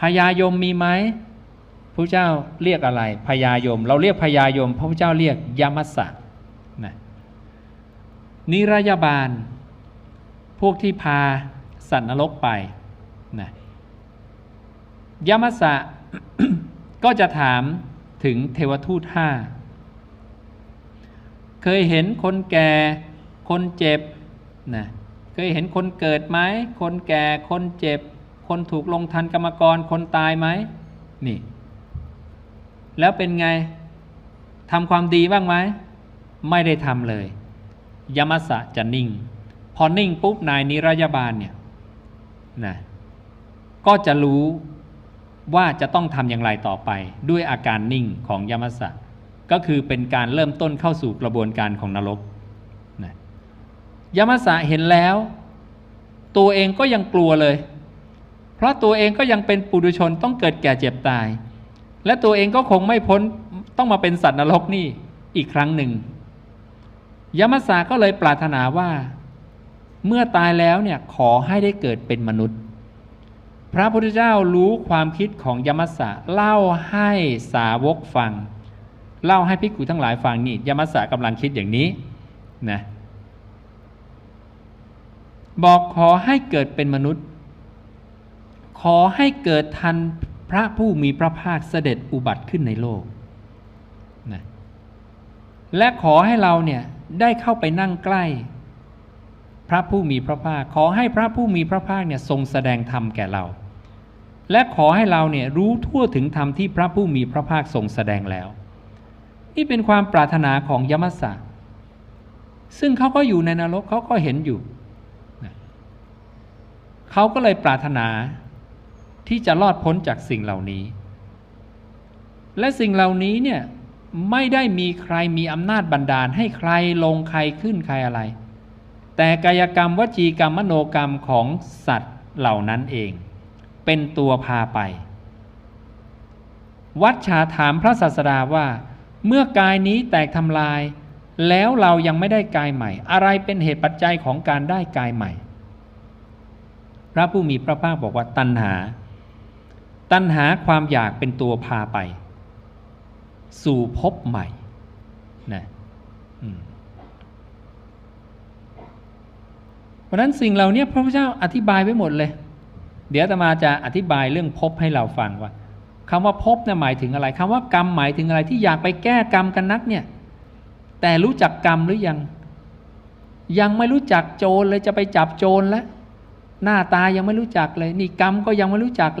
พญายมมีไหมพระเจ้าเรียกอะไรพญายม เราเรียกพญายม พระพุทธเจ้าเรียกยมัสสะนะนิรยาบาล พวกที่พาสัตว์นรกไปนะยมัสสะก็จะถามถึงเทวทูตห้าเคยเห็นคนแก่คนเจ็บนะเคยเห็นคนเกิดไหมคนแก่คนเจ็บ คนถูกลงทันกรรมกรคนตายไหมนี่ แล้วเป็นไงทำความดีบ้างไหมไม่ได้ทำเลย ยมัสะจะนิ่ง พอนิ่งปุ๊บนายนิรยาบาลเนี่ยนะก็จะรู้ว่าจะต้องทำอย่างไรต่อไป ด้วยอาการนิ่งของยมัสะก็คือเป็นการเริ่มต้นเข้าสู่กระบวนการของนรกนะยมัสะเห็นแล้ว ตัวเองก็ยังกลัวเลย เพราะตัวเองก็ยังเป็นปุถุชนต้องเกิดแก่เจ็บตาย และตัวเองก็คงไม่พ้นต้องมาเป็นสัตว์นรกนี่อีกครั้งหนึ่ง ยมัสสะก็เลยปรารถนาว่า เมื่อตายแล้วเนี่ยขอให้ได้เกิดเป็นมนุษย์ พระพุทธเจ้ารู้ความคิดของยมัสสะเล่าให้สาวกฟัง เล่าให้ภิกุทั้งหลายฟังนี่ยมัสสะกำลังคิดอย่างนี้นะบอกขอให้เกิดเป็นมนุษย์ ขอให้เกิดทันพระผู้มีพระภาคเสด็จอุบัติขึ้นในโลกนะและขอให้เราเนี่ยได้เข้าไปนั่งใกล้ พระผู้มีพระภาค ขอให้พระผู้มีพระภาคเนี่ยทรงแสดงธรรมแก่เรา และขอให้เราเนี่ยรู้ทั่วถึงธรรมที่พระผู้มีพระภาคทรงแสดงแล้ว นี่เป็นความปรารถนาของยมัสสะซึ่งเขาก็อยู่ในนรกเขาก็เห็นอยู่เขาก็เลยปรารถนา ที่จะรอดพ้นจากสิ่งเหล่านี้ และสิ่งเหล่านี้เนี่ยไม่ได้มีใครมีอำนาจบันดาลให้ใครลงใครขึ้นใครอะไร แต่กายกรรมวจีกรรมมโนกรรมของสัตว์เหล่านั้นเอง เป็นตัวพาไป วัดชาถามพระศาสดาว่า เมื่อกายนี้แตกทำลาย แล้วเรายังไม่ได้กายใหม่ อะไรเป็นเหตุปัจจัยของการได้กายใหม่ พระผู้มีพระภาคบอกว่าตัณหา ตัณหาความอยากเป็นตัวพาไป สู่ภพใหม่นะเพราะนั้นสิ่งเหล่านี้พระพุทธเจ้าอธิบายไว้หมดเลย เดี๋ยวตมาจะอธิบายเรื่องภพให้เราฟังว่าคำว่าภพเนี่ยหมายถึงอะไรคำว่ากรรมหมายถึงอะไรที่อยากไปแก้กรรมกันนักเนี่ย แต่รู้จักกรรมหรือยัง ยังไม่รู้จักโจรเลยจะไปจับโจรแล้วหน้าตายังไม่รู้จักเลย นี่กรรมก็ยังไม่รู้จัก